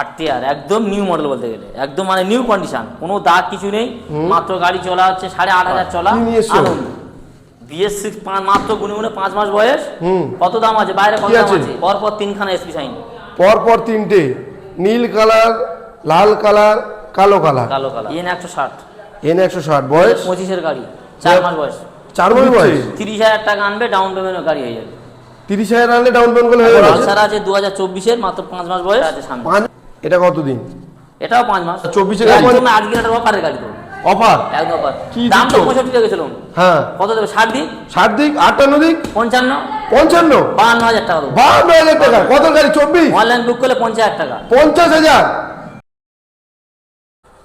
আটটিয়ার একদম new model বলতে গেলে। একদম মানে নিউ কন্ডিশন কোনো দাগ কিছু নেই। মাত্র গাড়ি চলা হচ্ছে সাড়ে আট হাজার চলা। আনন্দ। বিএস সিক্স মাত্র গুনে গুনে পাঁচ মাস বয়স। কত দাম আছে? বাইরে কত দাম আছে? পরপর তিনখানা এসপি সাইন পরপর তিনটে। নীল কালার লাল কালার কালো কালার। কালো কালার। এন একশো ষাট। এন একশো ষাট। বয়স? পঁচিশের গাড়ি। চার মাস বয়স। চার মাস বয়স? তিরিশ হাজার টাকা আনবে ডাউন পেমেন্টের গাড়ি হয়ে যাবে। তিরিশ হাজার আনলে ডাউন পেমেন্ট করলে হয়ে যাবে। আছে দু হাজার চব্বিশের মাত্র পাঁচ মাস বয়স। আছে সামনে এটা কতদিন? এটাও পাঁচ মাস। 24 এর একদম আজকে একটা অফারের গাড়ি তো। অফার? একদম অফার। কি দাম তো পঁয়ষট্টি টাকা ছিল হ্যাঁ। কত দেবে? ষাট দিক? ষাট দিক? আটান্ন দিক? পঞ্চান্ন। পঞ্চান্ন? বাহান্ন হাজার টাকা বাহান্ন হাজার টাকা। কত গাড়ি? চব্বিশ? অনলাইন বুক করলে পঞ্চাশ হাজার টাকা। পঞ্চাশ হাজার?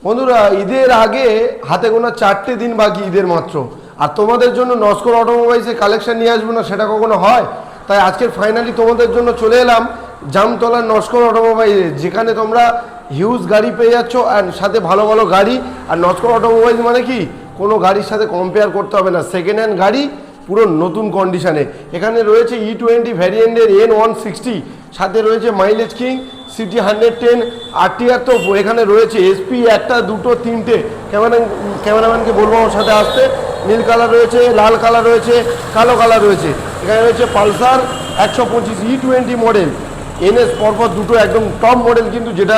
বন্ধুরা ঈদের আগে হাতে গোনা চারটে দিন বাকি ঈদের মাত্র। আর তোমাদের জন্য নস্কর অটোমোবাইলসে কালেকশন নিয়ে আসব না সেটা কখনো হয়? তাই আজকের ফাইনালি তোমাদের জন্য চলে এলাম। জামতলার নস্কর অটোমোবাইল, যেখানে তোমরা হিউজ গাড়ি পেয়ে যাচ্ছ আর সাথে ভালো ভালো গাড়ি। আর নস্কর অটোমোবাইল মানে কি? কোনো গাড়ির সাথে কম্পেয়ার করতে হবে না। সেকেন্ড হ্যান্ড গাড়ি, পুরো নতুন কন্ডিশনে এখানে রয়েছে ই টোয়েন্টি ভ্যারিয়েন্টের এন ওয়ান সিক্সটি সাথে রয়েছে mileage king CT hundred ten RTR তো এখানে রয়েছে। এসপি একটা, দুটো, তিনটে। ক্যামেরা ক্যামেরাম্যানকে বলব আমার সাথে আসতে। নীল কালার রয়েছে, লাল কালার রয়েছে, কালো কালার রয়েছে। এখানে রয়েছে পালসার একশো পঁচিশ ই টোয়েন্টি মডেল এনএস পরপর দুটো একদম টপ মডেল কিন্তু যেটা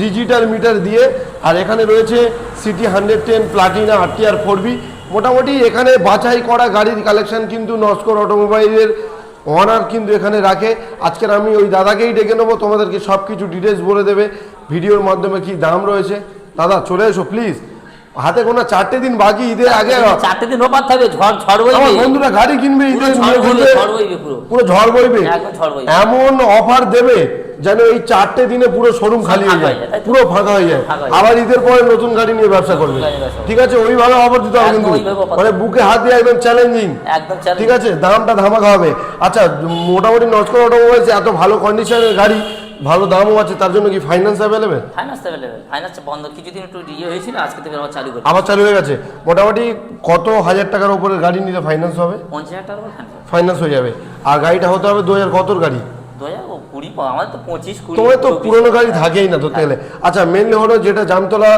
ডিজিটাল মিটার দিয়ে, আর এখানে রয়েছে CT hundred ten Platina RTR four B মোটামুটি এখানে বাছাই করা গাড়ির কালেকশন কিন্তু নস্কর অটোমোবাইলের অনার কিন্তু এখানে রাখে। আজকের আমি ওই দাদাকেই ডেকে নেব, তোমাদেরকে সব কিছু ডিটেলস বলে দেবে। ভিডিওর মাধ্যমে কি দাম রয়েছে? দাদা, চলে এসো প্লিজ হাতে কোনো চারটে দিন বাকি ঈদের আগে চারটে দিন অফার থাকবে ঝড় ঝড় আমার বইবে বন্ধুরা গাড়ি কিনবে পুরো ঈদের ঝড় বইবে পুরো। পুরো ঝড় বইবে। এমন অফার দেবে যেন এই চারটে দিনে পুরো শোরুম খালি হয়ে যায়? পুরো ফাঁকা হয়ে যায়। আবার ঈদের পরে নতুন গাড়ি নিয়ে ব্যবসা করবে। গাড়ি নিয়ে ব্যবসা করবে। ঠিক আছে? ওইভাবে অফার দিতে হবে কিন্তু। মানে বুকে হাত দিয়ে একদম চ্যালেঞ্জিং ঠিক আছে? দামটা ধামাকা হবে। আচ্ছা মোটামুটি নস্কর অটোমোবাইলস এত ভালো কন্ডিশনের গাড়ি। ভালো দামও আছে তার জন্য কি finance available finance available finance বন্ধ কিছুদিন একটু ইয়ে হয়েছিল আজকে থেকে আবার চালু করে আবার চালু হয়ে গেছে। মোটামুটি কত হাজার টাকার উপরে গাড়ি নিলে ফাইন্যান্স হবে? পঞ্চাশ হাজার টাকার ফাইন্যান্স হয়ে যাবে। আর গাড়িটা হতে হবে দু হাজার কতর গাড়ি? আমাদের তো পঁচিশ তোমার তো। পুরোনো গাড়ি থাকেই না ধরতে গেলে আচ্ছা মেনলি হলো যেটা জামতলা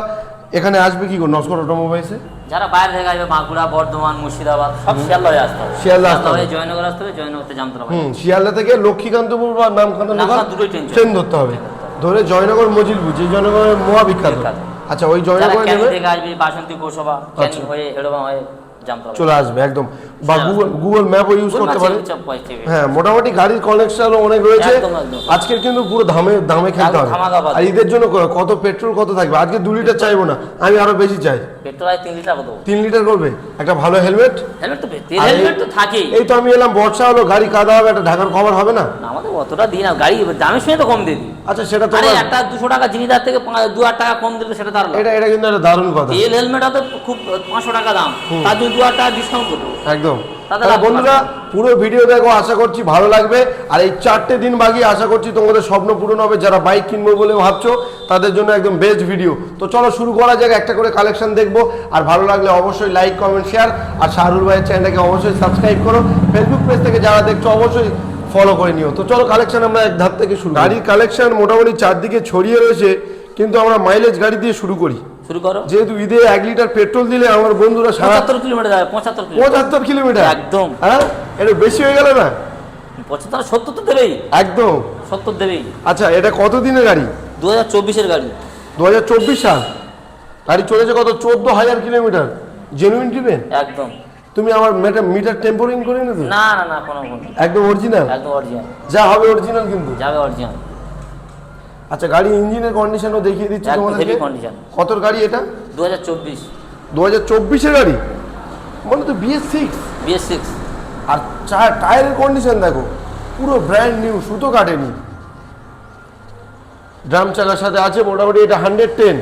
এখানে আসবে কি গো নস্কর অটোমোবাইলসে? যারা বাইরে থেকে আসবে বাঁকুড়া বর্ধমান মুর্শিদাবাদ সব শিয়ালদা আসতে হবে। শিয়ালদা আসতে হবে। জয়নগর আসতে হবে জয়নগর থেকে জামতলা হুম শিয়ালদা থেকে লক্ষ্মীকান্তপুর বা নামখানা নগর লোকাল দুটোই ট্রেন ট্রেন ধরতে হবে। ধরে জয়নগর মজিলপুর যে জয়নগরের মহা বিখ্যাত। আচ্ছা ওই জয়নগর নেবে থেকে আসবে বাসন্তী পৌরসভা ক্যানিং হয়ে এরকম হয়ে জামতলা চলে আসবে একদম। বা। গুগল গুগল ম্যাপও ইউজ করতে পারে। হ্যাঁ মোটামুটি গাড়ির কানেকশন অনেক রয়েছে। আজকের কিন্তু পুরো খেলতে হবে। আর ঈদের জন্য কত পেট্রোল কত থাকবে? আজকে দু লিটার চাইব না আমি আরও বেশি চাই। পেট্রোল তিন লিটার কত তিন লিটার করবে? একটা ভালো হেলমেট হেলমেট তো হেলমেট তো থাকেই। এই তো আমি এলাম বর্ষা হলো গাড়ি কাদা হবে একটা ঢাকার কভার হবে না? আমাদের অতটা দিই না। গাড়ি দামের সঙ্গে তো কম দিয়ে দিই। আচ্ছা সেটা তো একটা দুশো টাকা জিনিসদার থেকে দু হাজার টাকা কম দিলে সেটা লাভ। এটা এটা কিন্তু একটা দারুণ কথা। তেল হেলমেট হয়তো খুব পাঁচশো টাকা দাম। তার জন্য দু হাজার টাকা ডিসকাউন্ট করব। একদম। তাতে তাহলে বন্ধুরা পুরো ভিডিও দেখো আশা করছি ভালো লাগবে। আর এই চারটে দিন বাকি আশা করছি তোমাদের স্বপ্ন পূরণ হবে। যারা বাইক কিনবো বলে ভাবছ তাদের জন্য একদম বেস্ট ভিডিও তো চলো শুরু করা যাক একটা করে কালেকশন দেখব। আর ভালো লাগলে অবশ্যই লাইক কমেন্ট শেয়ার আর শাহরুল ভাইয়ের চ্যানেলটাকে অবশ্যই সাবস্ক্রাইব করো। ফেসবুক পেজ থেকে যারা দেখছ অবশ্যই ফলো করে নিও। তো চলো কালেকশন আমরা এক ধাপ থেকে শুরু গাড়ির কালেকশন মোটামুটি চারদিকে ছড়িয়ে রয়েছে কিন্তু আমরা মাইলেজ গাড়ি দিয়ে শুরু করি। শুরু করো। যেহেতু ঈদে এক লিটার পেট্রোল দিলে আমার বন্ধুরা পঁচাত্তর কিলোমিটার যাবে পঁচাত্তর পঁচাত্তর কিলোমিটার? একদম। হ্যাঁ? এটা বেশি হয়ে গেল না? পঁচাত্তর সত্তর তো দেবেই। একদম। সত্তর দেবেই। আচ্ছা এটা কত দিনের গাড়ি? দু হাজার চব্বিশের গাড়ি। দু হাজার চব্বিশ সাল। গাড়ি চলেছে কত? চোদ্দ হাজার কিলোমিটার। জেনুইন ট্রিপেন একদম। তুমি আমার মিটার মিটার টেম্পোরিং করে না না না না কোনো কোনো একদম অরিজিনাল একদম অরিজিনাল যা হবে অরিজিনাল কিন্তু। যাবে অরিজিনাল আচ্ছা গাড়ি ইঞ্জিনের কন্ডিশনও দেখিয়ে দিচ্ছি হেভি কন্ডিশন কতর গাড়ি এটা? দু হাজার চব্বিশ। দু হাজার চব্বিশের গাড়ি? মানে তো বিএস সিক্স বিএস সিক্স আর চা টায়ারের কন্ডিশন দেখো পুরো ব্র্যান্ড নিউ সুতো কাটেনি। ড্রাম চাকার সাথে আছে মোটামুটি এটা হান্ড্রেড টেন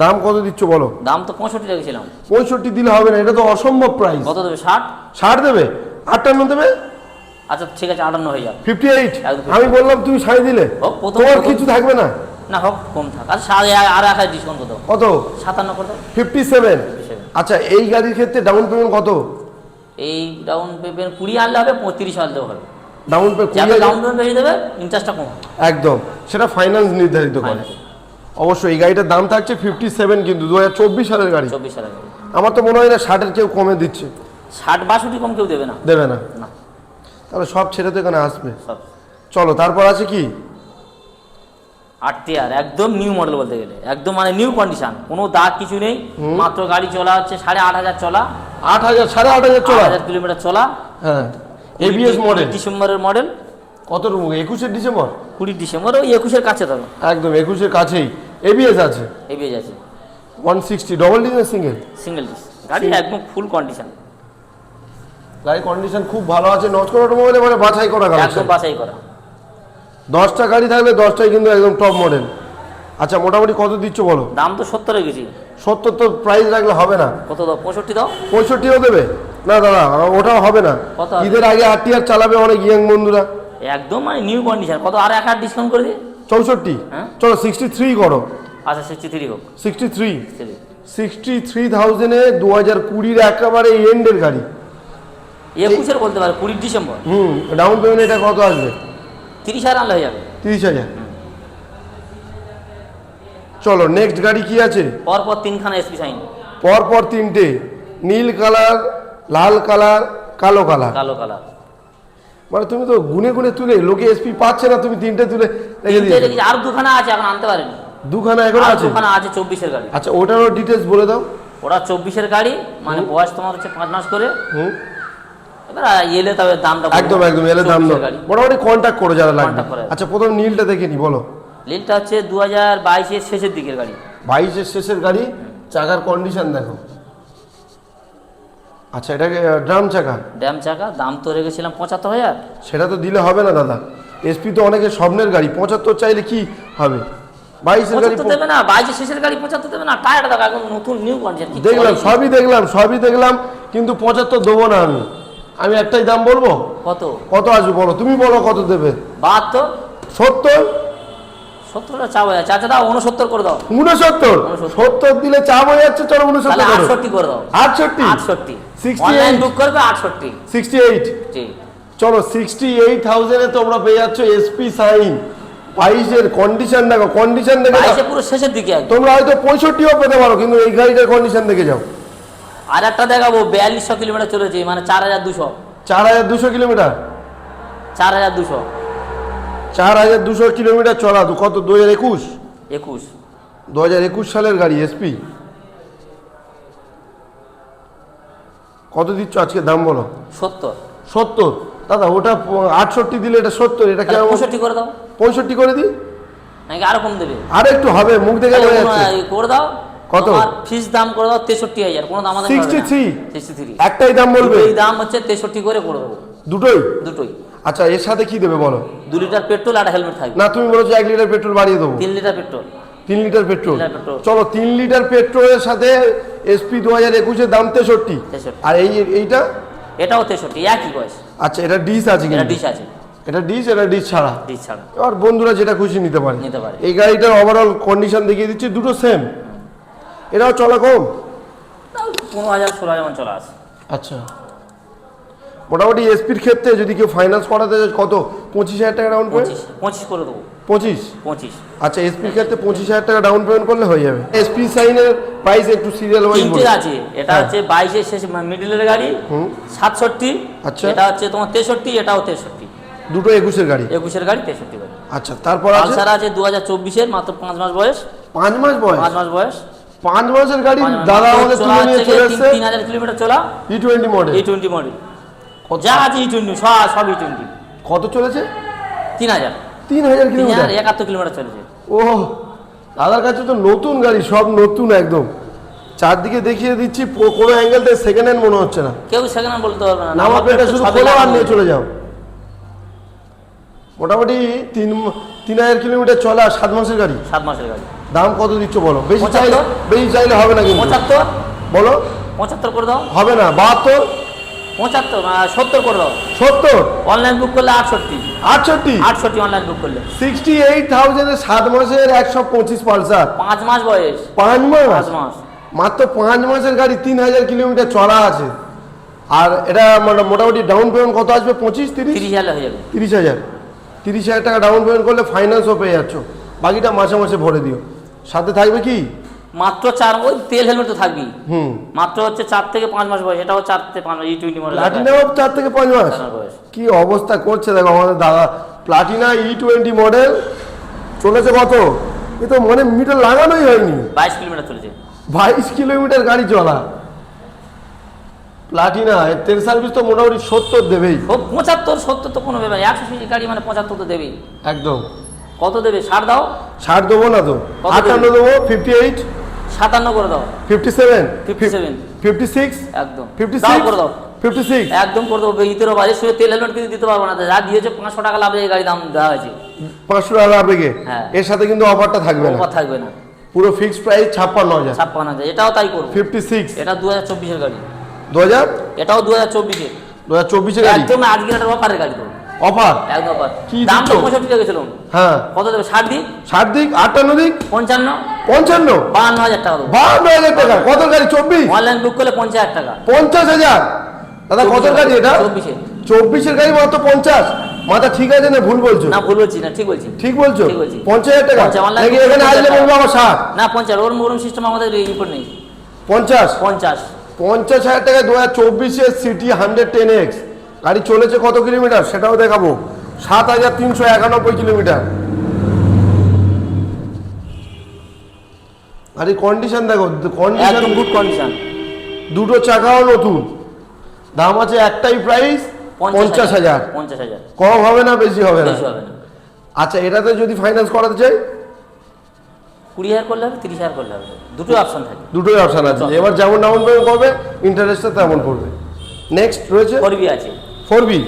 দাম কত দিচ্ছ বলো? দাম তো পঁয়ষট্টি রেখেছিলাম। পঁয়ষট্টি দিলে হবে না এটা তো অসম্ভব প্রাইস কত দেবে ষাট? ষাট দেবে? আটান্ন দেবে? আচ্ছা ঠিক আছে আটান্ন হয়ে যাবে। Fifty eight. আমি বললাম তুমি সাড়ে দিলে। হোক, তোমার কিছু থাকবে না? না হোক কম থাক। আর সাড়ে আর এক হাজার ডিসকাউন্ট দাও। কত? সাতান্ন দাও। ফিফটি সেভেন আচ্ছা এই গাড়ির ক্ষেত্রে ডাউন পেমেন্ট কত? এই ডাউন পেমেন্ট কুড়ি আনলে হবে পঁয়ত্রিশ আনলেও হবে। ডাউন পে যাতে ডাউন পেমেন্ট বেশি দেবে ইন্টারেস্টটা কম একদম। সেটা ফাইন্যান্স নির্ধারিত করে। অবশ্যই এই গাড়িটার দাম থাকছে ফিফটি সেভেন কিন্তু দু হাজার চব্বিশ সালের গাড়ি। চব্বিশ সালের আমার তো মনে হয় না ষাটের কেউ কমে দিচ্ছে। ষাট বাষট্টি কম কেউ দেবে না। দেবে না। তাহলে সব ছেড়ে তো এখানে আসবে। চলো তারপর আছে কি? আটটি আর একদম নিউ মডেল বলতে গেলে। একদম মানে নিউ কন্ডিশন কোনো দাগ কিছু নেই। মাত্র গাড়ি চলা হচ্ছে সাড়ে আট হাজার চলা। আট হাজার সাড়ে আট হাজার চলা? হাজার কিলোমিটার চলা। হ্যাঁ। এবিএস মডেল ডিসেম্বরের মডেল কত রুম? একুশের ডিসেম্বর? কুড়ি ডিসেম্বর ওই একুশের কাছে তবে একদম একুশের কাছেই। এবিএস আছে? এবিএস আছে। One sixty double diesel single single disc গাড়ি একদম ফুল কন্ডিশন গাড়ির কন্ডিশন খুব ভালো আছে নজকর অটোমোবাইলে মানে বাছাই করা গাড়ি একদম বাছাই করা। দশটা গাড়ি থাকলে দশটাই কিন্তু একদম টপ মডেল আচ্ছা মোটামুটি কত দিচ্ছ বলো? দাম তো সত্তরে গেছি। সত্তর তো প্রাইস রাখলে হবে না। কত দাও? পঁয়ষট্টি দাও। পঁয়ষট্টিও দেবে? না দাদা ওটাও হবে না। ঈদের আগে আর চালাবে অনেক ইয়াং বন্ধুরা। একদম মানে নিউ কন্ডিশন কত? আর এক হাজার ডিসকাউন্ট করে দিই চৌষট্টি। হ্যাঁ। চলো সিক্সটি থ্রি করো। আচ্ছা সিক্সটি থ্রি হোক। সিক্সটি থ্রি সিক্সটি থ্রি থাউজেন্ডে দু হাজার কুড়ির একেবারে এন্ডের গাড়ি। একুশের বলতে পারে কুড়ি ডিসেম্বর। হুম ডাউন পেমেন্ট এটা কত আসবে? তিরিশ হাজার আনলে হয়ে যাবে। তিরিশ হাজার। চলো নেক্সট গাড়ি কি আছে? পর পর তিনখানা এসপি সাইন পর পর তিনটে। নীল কালার লাল কালার কালো কালার। কালো কালার। মানে তুমি তো গুনে গুনে তুলে লোকে এসপি পাচ্ছে না তুমি তিনটে তুলে রেখে দিয়েছ। আর দুখানা আছে এখন আনতে পারেনি। দুখানা এখন আছে? দুখানা আছে চব্বিশের গাড়ি। আচ্ছা ওটারও ডিটেলস বলে দাও। ওরা চব্বিশের গাড়ি মানে বয়স তোমার হচ্ছে পাঁচ মাস করে হুম। এলে তবে দামটা একদম একদম এলে দাম দাও 24 গাড়ি। মোটামুটি কন্ট্যাক্ট করো যারা লাগবে। আচ্ছা প্রথম নীলটা দেখে নি বলো। লিলটা হচ্ছে দু হাজার বাইশের শেষের দিকের গাড়ি। বাইশের শেষের গাড়ি চাকার কন্ডিশন দেখো। আচ্ছা এটাকে ড্রাম চাকা? ড্যাম চাকা দাম তো রেখেছিলাম পঁচাত্তর হাজার। সেটা তো দিলে হবে না দাদা। এসপি তো অনেকের স্বপ্নের গাড়ি পঁচাত্তর চাইলে কি হবে? বাইশের গাড়ি দেবে না বাইশের শেষের গাড়ি পঁচাত্তর দেবে না দেখো এখন নতুন নিউ কন্ডিশন দেখলাম সবই দেখলাম সবই দেখলাম কিন্তু পঁচাত্তর দেবো না আমি। আমি একটাই দাম বলব? কত? কত আসবে বলো? তুমি বলো কত দেবে? বাহাত্তর? সত্তর? সত্তরটা হয়ে যাচ্ছে। আচ্ছা দাও উনসত্তর করে দাও। উনসত্তর। সত্তর দিলে হয়ে যাচ্ছে চলো উনসত্তর আটষট্টি করে দাও। আটষট্টি? আটষট্টি। 68 অনলাইন বুক করবে আটষট্টি। সিক্সটি এইট চলো সিক্সটি এইট থাউজেন্ডে তোমরা পেয়ে যাচ্ছ এসপি সাইন বাইশের কন্ডিশন দেখো কন্ডিশন দেখে পুরো শেষের দিকে তোমরা হয়তো পঁয়ষট্টিও পেতে পারো কিন্তু এই গাড়িটার কন্ডিশন দেখে যাও। আর একটা দেখাবো বিয়াল্লিশশো কিলোমিটার চলেছে মানে চার হাজার দুশো। চার হাজার দুশো কিলোমিটার? চার হাজার দুশো। চার হাজার দুশো কিলোমিটার চলা কত? দু হাজার একুশ? একুশ। দু হাজার একুশ সালের গাড়ি এসপি? কত দিচ্ছ আজকে দাম বলো? সত্তর। সত্তর? দাদা ওটা আটষট্টি দিলে এটা সত্তর এটা কেমন? পঁয়ষট্টি করে দাও। পঁয়ষট্টি করে দিই? নাকি আরও কম দেবে? আর একটু হবে মুখ দেখে এই করে দাও। কত? ফিস দাম করে দাও তেষট্টি হাজার। কোনো দাম আমাদের 63? Sixty three? একটাই দাম বলবে? এই দাম হচ্ছে তেষট্টি করে করে দেবো। দুটোই? দুটোই। আচ্ছা এর সাথে কি দেবে বলো? দু লিটার পেট্রোল আর হেলমেট থাকবে। না তুমি বলেছ এক লিটার পেট্রোল বাড়িয়ে দেবো। তিন লিটার পেট্রোল। তিন লিটার পেট্রোল। চলো তিন লিটার পেট্রোলের সাথে এসপি দু হাজার একুশের দাম তেষট্টি। 63 আর এই এইটা? এটাও তেষট্টি একই বয়স। আচ্ছা এটা ডিস আছে এটা কিন্তু ডিশ আছে। এটা ডিস এটা ডিস ছাড়া? ডিশ ছাড়া। এবার বন্ধুরা যেটা খুশি নিতে পারে। নিতে পারে। এই গাড়িটার ওভারঅল কন্ডিশন দেখিয়ে দিচ্ছি দুটো সেম এটাও চলা কম? পনেরো হাজার ষোলো হাজার চলে আচ্ছা। মোটামুটি এসপির ক্ষেত্রে যদি কেউ ফাইন্যান্স করাতে চায় কত? পঁচিশ হাজার টাকা ডাউন পেমেন্ট পঁচিশ করে দেবো। পঁচিশ? পঁচিশ। আচ্ছা এসপির ক্ষেত্রে পঁচিশ হাজার টাকা ডাউন পেমেন্ট করলে হয়ে যাবে। এসপি সাইনের প্রাইস একটু সিরিয়াল ওয়াইজ তিনটে আছে। এটা হ্যাঁ। হচ্ছে বাইশের শেষ মিডিলের গাড়ি হুম। সাতষট্টি। আচ্ছা। এটা হচ্ছে তোমার তেষট্টি এটাও তেষট্টি। দুটো একুশের গাড়ি? একুশের গাড়ি তেষট্টি গাড়ি আচ্ছা তারপর আছে? আছে দু হাজার চব্বিশের মাত্র পাঁচ মাস বয়স। পাঁচ মাস বয়স? পাঁচ মাস বয়স। পাঁচ মাসের গাড়ি দাদা আমাদের তুলে নিয়ে চলে এসছে। তিন- হাজার কিলোমিটার চলা? E twenty model E twenty model যা আছে ই টোয়েন্টি সব সব ই টোয়েন্টি কত চলেছে? তিন হাজার। তিন হাজার কিলোমিটার? একাত্তর কিলোমিটার চলেছে। ও দাদার কাছে তো নতুন গাড়ি সব নতুন একদম। চারদিকে দেখিয়ে দিচ্ছি কোনো অ্যাঙ্গেল থেকে সেকেন্ড হ্যান্ড মনে হচ্ছে না। কেউ সেখানে বলতে পারবে না। নাম্বার প্লেটটা শুধু আর নিয়ে চলে যাও। মোটামুটি তিন তিন হাজার কিলোমিটার চলা সাত মাসের গাড়ি। সাত মাসের গাড়ি। দাম কত দিচ্ছ বলো? বেশি। চাইলে বেশি চাইলে হবে না কিন্তু। পঁচাত্তর? বলো। পঁচাত্তর করে দাও। হবে না। বাহাত্তর? পঁচাত্তর সত্তর করে দাও। সত্তর? অনলাইন বুক করলে আটষট্টি। আটষট্টি? আটষট্টি অনলাইন বুক করলে। সিক্সটি এইট থাউজেন্ডের সাত মাসের একশো পঁচিশ পালসার। পাঁচ মাস বয়স। পাঁচ মাস? পাঁচ মাস। মাত্র পাঁচ মাসের গাড়ি তিন হাজার কিলোমিটার চলা আছে। আর এটা মানে মোটামুটি ডাউন পেমেন্ট কত আসবে? পঁচিশ তিরিশ? তিরিশ হাজার হয়ে যাবে। তিরিশ হাজার। তিরিশ হাজার টাকা ডাউন পেমেন্ট করলে ফাইন্যান্সও পেয়ে যাচ্ছ। বাকিটা মাসে মাসে ভরে দিও। সাথে থাকবে কি? মাত্র চার ওই তেল হেলমেট তো থাকবি হুম। মাত্র হচ্ছে চার থেকে পাঁচ মাস বয়স এটাও চার থেকে পাঁচ মাস ই টোয়েন্টি মডেল প্লাটিনাও চার থেকে পাঁচ মাস? কি অবস্থা করছে দেখো আমাদের দাদা। প্লাটিনা ই টোয়েন্টি মডেল চলেছে কত? এ তো মনে মিটার লাগানোই হয়নি। বাইশ কিলোমিটার চলেছে। বাইশ কিলোমিটার গাড়ি চলা। প্লাটিনা তেল সার্ভিস তো মোটামুটি সত্তর দেবেই। পঁচাত্তর সত্তর তো কোনো ব্যাপার একশো সিসি গাড়ি মানে পঁচাত্তর তো দেবেই। একদম। কত দেবে? ষাট দাও। ষাট দেবো না তো। আটান্ন দেবো ফিফটি এইট সাতান্ন করে দাও। Fifty seven fifty seven fifty six একদম। ফিফটি সিক্স করে দাও। ফিফটি সিক্স একদম করে দেবো ইতেরও বাজে শুয়ে তেল হেলমেট কিন্তু দিতে পারব না। যা দিয়েছে পাঁচশো টাকা লাভ গাড়ি দাম দেওয়া হয়েছে। পাঁচশো টাকা আবেগে হ্যাঁ। এর সাথে কিন্তু অফারটা থাকবে না। অফার থাকবে না। পুরো ফিক্সড প্রাইস ছাপ্পান্ন হাজার। ছাপ্পান্ন হাজার। এটাও তাই করব। ফিফটি সিক্স এটা দু হাজার চব্বিশের গাড়ি। দু হাজার এটাও দু হাজার চব্বিশের দু হাজার চব্বিশের গাড়ি? একদম আজকের একটা অফারের গাড়ি তো। অফার একদম অফার কি দাম তো? পঁয়ষট্টি টাকা ছিল হ্যাঁ। কত দেবে? ষাট দিক? ষাট দিক? আটান্ন দিক? পঞ্চান্ন। পঞ্চান্ন? বাহান্ন হাজার টাকা বাহান্ন হাজার টাকা। কত গাড়ি? চব্বিশ? অনলাইন বুক করলে পঞ্চাশ হাজার টাকা। পঞ্চাশ হাজার? দাদা কত গাড়ি এটা? চব্বিশের চব্বিশের গাড়ি মাত্র পঞ্চাশ। মাথা ঠিক আছে না ভুল বলছো? না ভুল বলছি না ঠিক বলছি। ঠিক বলছো। পঞ্চাশ হাজার টাকা? নাকি এখানে আসলে বলব আমার ষাট? না পঞ্চাশ। ওর মোরম সিস্টেম আমাদের রিপোর্ট নেই। পঞ্চাশ? পঞ্চাশ। পঞ্চাশ হাজার টাকায় দু হাজার চব্বিশে সিটি হান্ড্রেড টেন এক্স গাড়ি চলেছে কত কিলোমিটার? সেটাও দেখাবো। সাত হাজার তিনশো একানব্বই কিলোমিটার। গাড়ির কন্ডিশন দেখো কন্ডিশন গুড কন্ডিশন দুটো চাকাও নতুন। দাম আছে একটাই প্রাইস পঞ্চাশ হাজার। পঞ্চাশ হাজার। কম হবে না বেশি হবে না। বেশি হবে না। আচ্ছা এটাতে যদি ফাইন্যান্স করাতে চাই কুড়ি হাজার করলে হবে তিরিশ হাজার করলে হবে। দুটো অপশন থাকে। দুটোই অপশান আছে। এবার যেমন ডাউন পেমেন্ট করবে ইন্টারেস্টটা তেমন পড়বে। নেক্সট রয়েছে করবি আছে। ফোর বি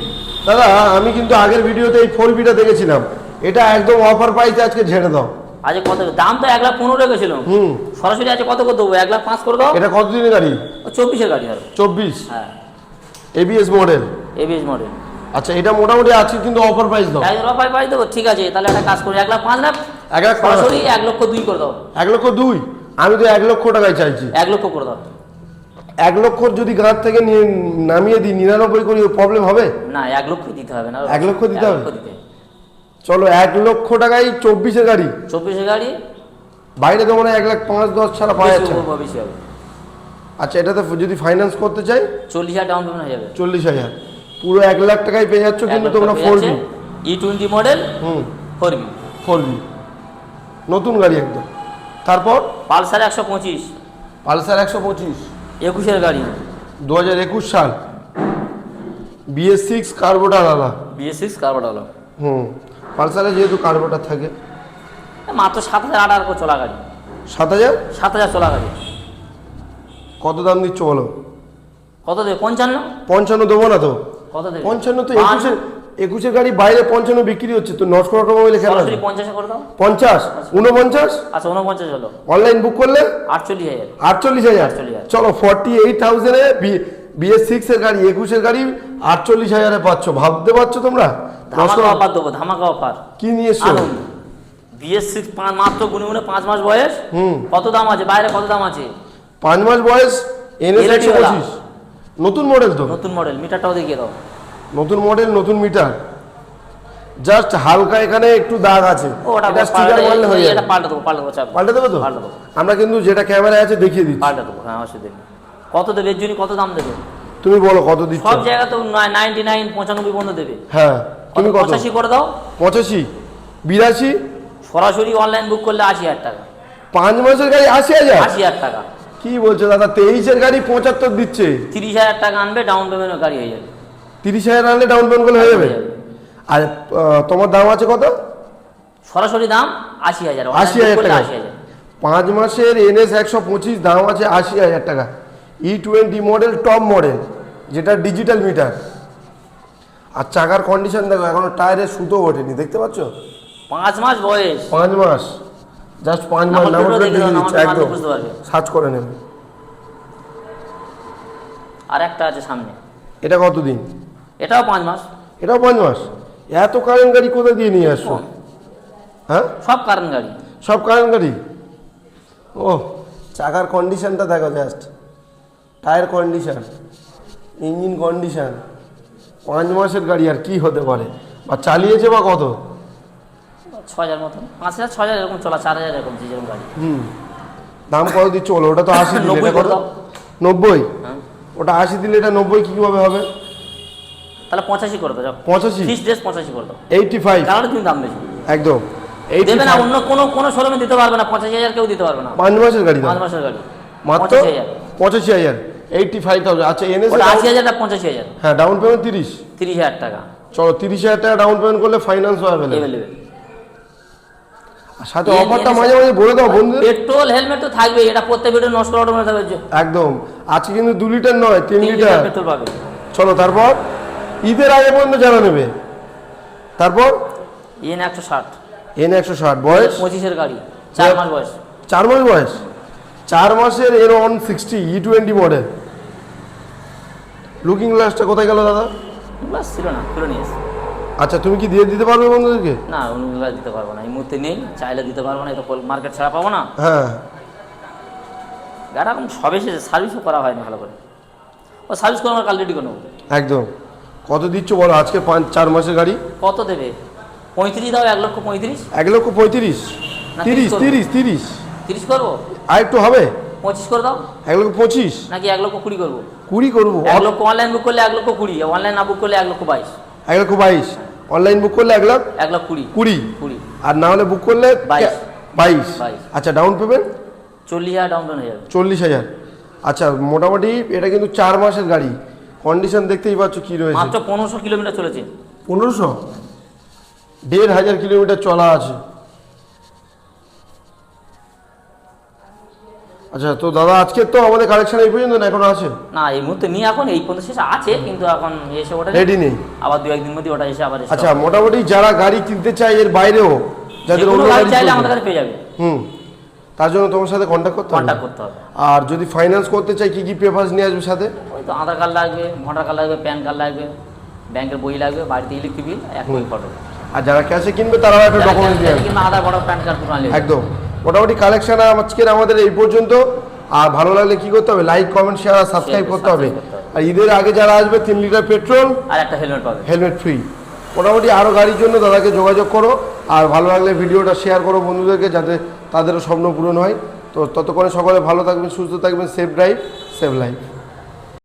দাদা আমি কিন্তু আগের ভিডিওতে এই ফোর বিটা দেখেছিলাম। এটা একদম অফার প্রাইস আজকে ঝেড়ে দাও। আজ কত? দাম তো এক লাখ পনেরো রেখেছিল হুম। সরাসরি আছে কত করে দেবো? এক লাখ পাঁচ করে দাও। এটা কতদিনের গাড়ি? চব্বিশের গাড়ি হবে। চব্বিশ। হ্যাঁ। এবিএস মডেল এবিএস মডেল আচ্ছা এটা মোটামুটি আছে কিন্তু অফার প্রাইস দাও। এক রুপায় পাই দেবো ঠিক আছে তাহলে একটা কাজ করি এক লাখ পাঁচ লাখ? এক লাখ সরাসরি এক লক্ষ দুই করে দাও। এক লক্ষ দুই? আমি তো এক লক্ষ টাকায় চাইছি। এক লক্ষ করে দাও। এক লক্ষ যদি গাঁট থেকে নিয়ে নামিয়ে দিই নিরানব্বই করি প্রবলেম হবে? না এক লক্ষ দিতে হবে না। এক লক্ষ দিতে হবে? চলো এক লক্ষ টাকায় চব্বিশের গাড়ি। চব্বিশের গাড়ি? বাইরে তো মনে হয় এক লাখ পাঁচ দশ ছাড়া পাওয়া যাচ্ছে আচ্ছা এটাতে যদি ফাইন্যান্স করতে চাই? চল্লিশ হাজার ডাউন পেমেন্ট হয়ে যাবে। চল্লিশ হাজার। পুরো এক লাখ টাকায় পেয়ে যাচ্ছ কিন্তু তোমরা four B E twenty model hmm. Four B four B নতুন গাড়ি একদম। তারপর? পালসার একশো পঁচিশ। পালসার একশো পঁচিশ। একুশের গাড়ি। দু হাজার একুশ সাল। বিএস সিক্স কার্বোটার আলা বিএস সিক্স কার্বন হলো হুম। পালসারে যেহেতু কার্বোটার থাকে। মাত্র সাত হাজার আট হাজার চলা গাড়ি। সাত হাজার? সাত হাজার চলা গাড়ি। কত দাম দিচ্ছ বলো? কত দেবে পঞ্চান্ন? পঞ্চান্ন দেবো না তো? কত দেবে। পঞ্চান্ন তো। একুশের একুশের গাড়ি বাইরে পঞ্চান্ন বিক্রি হচ্ছে। তো নষ্ট অটোমোবাইলে কেন সরাসরি পঞ্চাশে করে দাও। পঞ্চাশ? উনপঞ্চাশ আচ্ছা উনপঞ্চাশ হলো। অনলাইন বুক করলে? আটচল্লিশ হাজার। আটচল্লিশ হাজার। চলো ফর্টি এইট থাউজেন্ডে বিএস সিক্স এর গাড়ি একুশের গাড়ি আটচল্লিশ হাজারে পাচ্ছ। ভাবতে পারছ তোমরা? ধামাকা অফার দেবো ধামাকা অফার কি নিয়ে এসছো? বিএস সিক্স মাত্র গুনে গুনে পাঁচ মাস বয়স। হুম। কত দাম আছে? বাইরে কত দাম আছে? পাঁচ মাস বয়স এনএস একশো। পঁচিশ। নতুন মডেল তো। নতুন মডেল মিটারটাও দেখিয়ে দাও। নতুন মডেল নতুন মিটার। জাস্ট হালকা এখানে একটু দাগ আছে। এটা স্টিকার মারলে হয়ে এটা যাবে। পাল্টে দেবো পাল্টে দেবো পাল্টে দেবো তো? পাল্টে দেবো। আমরা কিন্তু যেটা ক্যামেরায় আছে দেখিয়ে দিচ্ছি। পাল্টে দেবো হ্যাঁ অসুবিধা নেই কত দেবে এর জন্য কত দাম দেবে? তুমি বলো কত দিচ্ছ? সব জায়গা তো নাইনটি নাইন পঁচানব্বই পর্যন্ত দেবে। হ্যাঁ তুমি কত পঁচাশি করে দাও। পঁচাশি বিরাশি? সরাসরি অনলাইন বুক করলে আশি হাজার টাকা। পাঁচ মাসের গাড়ি আশি হাজার? আশি হাজার টাকা। কি বলছো দাদা? তেইশের গাড়ি পঁচাত্তর দিচ্ছে। তিরিশ হাজার টাকা আনবে ডাউন পেমেন্টের গাড়ি হয়ে যাবে। তিরিশ হাজার আনলে ডাউন পেমেন্ট করলে হয়ে যাবে? আর তোমার দাম আছে কত? সরাসরি দাম আশি হাজার আশি হাজার টাকা। আশি হাজার। পাঁচ মাসের এনএস একশো পঁচিশ দাম আছে আশি হাজার টাকা। E twenty model top model যেটা ডিজিটাল মিটার আর চাকার কন্ডিশন দেখো এখনও টায়ারের সুতো ওঠেনি দেখতে পাচ্ছ? পাঁচ মাস বয়স। পাঁচ মাস। জাস্ট পাঁচ মাস নাম্বার প্লেট দিচ্ছে একদম। সার্চ করে নেবে। আর একটা আছে সামনে। এটা কতদিন? এটাও পাঁচ মাস। এটাও পাঁচ মাস? এত কারেন্ট গাড়ি কোথা দিয়ে নিয়ে আসছো? হ্যাঁ? সব কারেন্ট গাড়ি। সব কারেন্ট গাড়ি? ও চাকার কন্ডিশনটা দেখো just tyre condition engine condition. পাঁচ মাসের গাড়ি আর কি হতে পারে? বা চালিয়েছে বা কত? ছ হাজার মতন। পাঁচ হাজার ছ হাজার এরকম চলা চার হাজার এরকম যেরকম গাড়ি। হুম। দাম কত দিচ্ছ বলো? ওটা তো আশি নব্বই করে। নব্বই? হ্যাঁ। ওটা আশি দিলে এটা নব্বই কীভাবে হবে? তাহলে পঁচাশি করে দাও পঁচাশি? ফিক্স ড্রেস পঁচাশি করে দাও। এইটটি ফাইভ কারণ তুমি দাম বেশি। একদম। দেবে না অন্য কোনো কোনো শোরুমে দিতে পারবে না পঁচাশি হাজার কেউ দিতে পারবে না। পাঁচ মাসের গাড়ি পাঁচ মাসের গাড়ি। মাত্র পঁচাশি হাজার। হাজার। এইটটি ফাইভ থাউজেন্ড আচ্ছা ওটা আশি হাজারটা পঁচাশি হাজার? হ্যাঁ ডাউন পেমেন্ট তিরিশ। তিরিশ হাজার টাকা। চলো তিরিশ হাজার টাকা ডাউন পেমেন্ট করলে ফাইন্যান্স অ্যাভেলেবল সাথে অফারটা মাঝে মাঝে বলে দাও বন্ধুদের। পেট্রোল হেলমেট তো থাকবে এটা প্রত্যেক ভিডিও নষ্ট করার মধ্যে থাকবে একদম। আজকে কিন্তু দু লিটার নয় তিন লিটার পেট্রোল পাবে। চলো তারপর? ঈদের আগে পর্যন্ত জানা নেবে? তারপর? ইএন একশো ষাট। এন একশো ষাট বয়স? পঁচিশের গাড়ি চার মাস বয়স। চার মাস বয়স? চার মাসের এর one sixty E twenty model looking গ্লাসটা কোথায় গেল দাদা? বাস ছিল না খুলে নিয়ে আচ্ছা তুমি কি দিয়ে দিতে পারবে বন্ধুদেরকে? না ওগুলো দিতে পারব না এই মুহূর্তে নেই চাইলে দিতে পারব না এটা মার্কেট ছাড়া পাবো না। হ্যাঁ। গাড়ি এখন সব এসেছে সার্ভিসও করা হয় না ভালো করে। ও সার্ভিস করে আমরা কাল রেডি করে নেব। একদম। কত দিচ্ছ বলো আজকে পাঁচ চার মাসের গাড়ি? কত দেবে? পঁয়ত্রিশ দাও এক লক্ষ পঁয়ত্রিশ। এক লক্ষ পঁয়ত্রিশ? তিরিশ তিরিশ তিরিশ তিরিশ। করব? আর একটু হবে? পঁচিশ করে দাও। এক লক্ষ পঁচিশ? নাকি এক লক্ষ কুড়ি করব? কুড়ি করব? এক লক্ষ অনলাইন বুক করলে এক লক্ষ কুড়ি অনলাইন না বুক করলে এক লক্ষ বাইশ। এক লক্ষ বাইশ? অনলাইন বুক করলে এক লাখ এক লাখ কুড়ি। কুড়ি। কুড়ি। আর না হলে বুক করলে বাইশ। বাইশ। আচ্ছা ডাউন পেমেন্ট চল্লিশ হাজার ডাউন পেমেন্ট হয়ে যাবে। চল্লিশ হাজার। আচ্ছা মোটামুটি এটা কিন্তু চার মাসের গাড়ি। কন্ডিশন দেখতেই পাচ্ছ কি রয়েছে। মাত্র পনেরোশো কিলোমিটার চলেছে। পনেরোশো? দেড় হাজার কিলোমিটার চলা আছে। আচ্ছা তো দাদা আজকে তো আমাদের কালেকশন এই পর্যন্ত না এখনও আছে? না এই মুহূর্তে নিয়ে এখন এই পর্যন্ত শেষ আছে কিন্তু এখন এসে ওটা রেডি নেই? আবার দু একদিন মধ্যে ওটা এসে আবার আচ্ছা মোটামুটি যারা গাড়ি কিনতে চায় এর বাইরেও যাদের অন্য গাড়ি চাইলে আমাদের কাছে পেয়ে যাবে। হুম তার জন্য তোমার সাথে কন্ট্যাক্ট করতে হবে? করতে হবে। আর যদি ফাইন্যান্স করতে চাই কি কি পেপারস নিয়ে আসবে সাথে? ওই তো আধার কার্ড লাগবে ভোটার কার্ড লাগবে প্যান কার্ড লাগবে ব্যাংকের বই লাগবে বাড়িতে ইলেকট্রিক বিল এক ফটো আর যারা ক্যাশে কিনবে তারাও একটা ডকুমেন্ট দিয়ে আধার ভোটার প্যান কার্ড একদম। মোটামুটি কালেকশন আজকের আমাদের এই পর্যন্ত। আর ভালো লাগলে কি করতে হবে? লাইক কমেন্ট শেয়ার আর সাবস্ক্রাইব করতে হবে। আর ঈদের আগে যারা আসবে তিন লিটার পেট্রোল আর একটা হেলমেট পাবে। হেলমেট ফ্রি মোটামুটি আরও গাড়ির জন্য দাদাকে যোগাযোগ করো। আর ভালো লাগলে ভিডিওটা শেয়ার করো বন্ধুদেরকে যাতে তাদেরও স্বপ্ন পূরণ হয়। তো ততক্ষণে সকলে ভালো থাকবেন সুস্থ থাকবেন সেফ ড্রাইভ সেফ লাইফ